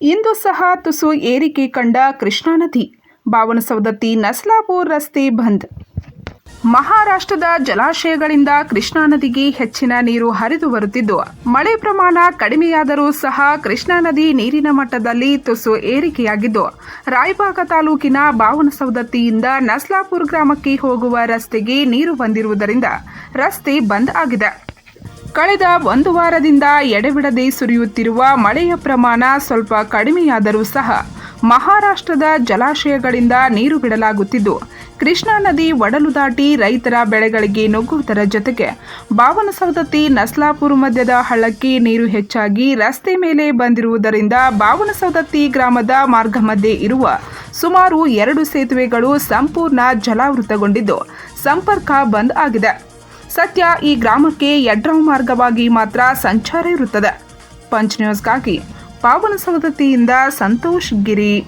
ಇಂದು ಸಹ ತುಸು ಏರಿಕೆ ಕಂಡ ಕೃಷ್ಣಾ ನದಿ. ಬಾವನಸೌದತ್ತಿ ನಸ್ಲಾಪುರ್ ರಸ್ತೆ ಬಂದ್. ಮಹಾರಾಷ್ಟ್ರದ ಜಲಾಶಯಗಳಿಂದ ಕೃಷ್ಣಾ ನದಿಗೆ ಹೆಚ್ಚಿನ ನೀರು ಹರಿದು ಬರುತ್ತಿದ್ದು, ಮಳೆ ಪ್ರಮಾಣ ಕಡಿಮೆಯಾದರೂ ಸಹ ಕೃಷ್ಣಾ ನದಿ ನೀರಿನ ಮಟ್ಟದಲ್ಲಿ ತುಸು ಏರಿಕೆಯಾಗಿದ್ದು ರಾಯಬಾಗ ತಾಲೂಕಿನ ಬಾವನಸೌದತ್ತಿಯಿಂದ ನಸ್ಲಾಪುರ್ ಗ್ರಾಮಕ್ಕೆ ಹೋಗುವ ರಸ್ತೆಗೆ ನೀರು ಬಂದಿರುವುದರಿಂದ ರಸ್ತೆ ಬಂದ್ ಆಗಿದೆ. ಕಳೆದ ಒಂದು ವಾರದಿಂದ ಎಡೆಬಿಡದೆ ಸುರಿಯುತ್ತಿರುವ ಮಳೆಯ ಪ್ರಮಾಣ ಸ್ವಲ್ಪ ಕಡಿಮೆಯಾದರೂ ಸಹ ಮಹಾರಾಷ್ಟ್ರದ ಜಲಾಶಯಗಳಿಂದ ನೀರು ಬಿಡಲಾಗುತ್ತಿದ್ದು, ಕೃಷ್ಣಾ ನದಿ ಒಡಲು ದಾಟಿ ರೈತರ ಬೆಳೆಗಳಿಗೆ ನುಗ್ಗುವುದರ ಜೊತೆಗೆ ಬಾವನಸೌದತ್ತಿ ನಸ್ಲಾಪುರ್ ಮಧ್ಯದ ಹಳ್ಳಕ್ಕೆ ನೀರು ಹೆಚ್ಚಾಗಿ ರಸ್ತೆ ಮೇಲೆ ಬಂದಿರುವುದರಿಂದ ಬಾವನಸೌದತ್ತಿ ಗ್ರಾಮದ ಮಾರ್ಗ ಮಧ್ಯೆ ಇರುವ ಸುಮಾರು ಎರಡು ಸೇತುವೆಗಳು ಸಂಪೂರ್ಣ ಜಲಾವೃತಗೊಂಡಿದ್ದು, ಸಂಪರ್ಕ ಬಂದ್ ಆಗಿದೆ. ಸದ್ಯ ಈ ಗ್ರಾಮಕ್ಕೆ ಎಡ್ರಾವ್ ಮಾರ್ಗವಾಗಿ ಮಾತ್ರ ಸಂಚಾರ ಇರುತ್ತದೆ. ಪಂಚ್ ನ್ಯೂಸ್ಗಾಗಿ ಪಾವನಸೌದತ್ತಿಯಿಂದ ಸಂತೋಷ್ ಗಿರಿ.